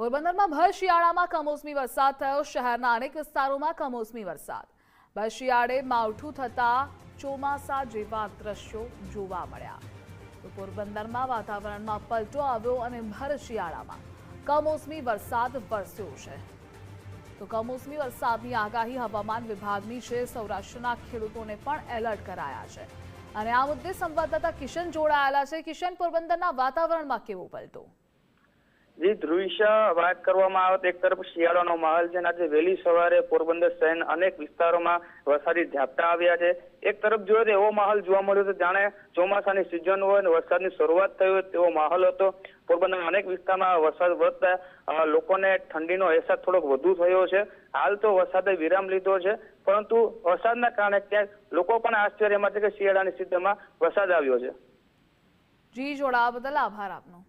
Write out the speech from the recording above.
પોરબંદરમાં ભર શિયાળામાં કમોસમી વરસાદ થયો. શહેરના અનેક વિસ્તારોમાં કમોસમી વરસાદ. ભર શિયાળે માવઠું થતા ચોમાસા જેવા દ્રશ્યો જોવા મળ્યા. તો પોરબંદરમાં વાતાવરણમાં પલટો આવ્યો અને ભર શિયાળામાં કમોસમી વરસાદ વરસ્યો છે. તો કમોસમી વરસાદની આગાહી હવામાન વિભાગની છે. સૌરાષ્ટ્રના ખેડૂતોને પણ એલર્ટ કરાયા છે. અને આ મુદ્દે સંવાદદાતા કિશન જોડાયેલા છે. કિશન, પોરબંદરના વાતાવરણમાં કેવો પલટો? જી ધ્રુવિશા વાત કરવામાં આવે એક તરફ શિયાળાનો માહોલ છે આજે વહેલી સવારે પોરબંદર શહેરના અનેક વિસ્તારોમાં વરસાદી ઝાપટા આવ્યા છે. એક તરફ જોઈએ તો એવો માહોલ જોવા મળ્યો તો જાણે ચોમાસાની સિઝન હોય અને વરસાદની શરૂઆત થઈ હોય તેવો માહોલ હતો. પોરબંદરના અનેક વિસ્તારમાં વરસાદ વધતા લોકોને ઠંડીનો અહેસાસ થોડોક વધુ થયો છે. હાલ તો વરસાદે વિરામ લીધો છે, પરંતુ વરસાદના કારણે ક્યાંક લોકો પણ આશ્ચર્યમાં છે કે શિયાળાની સિઝનમાં વરસાદ આવ્યો છે. જી, જોડાવા બદલ આભાર આપનો.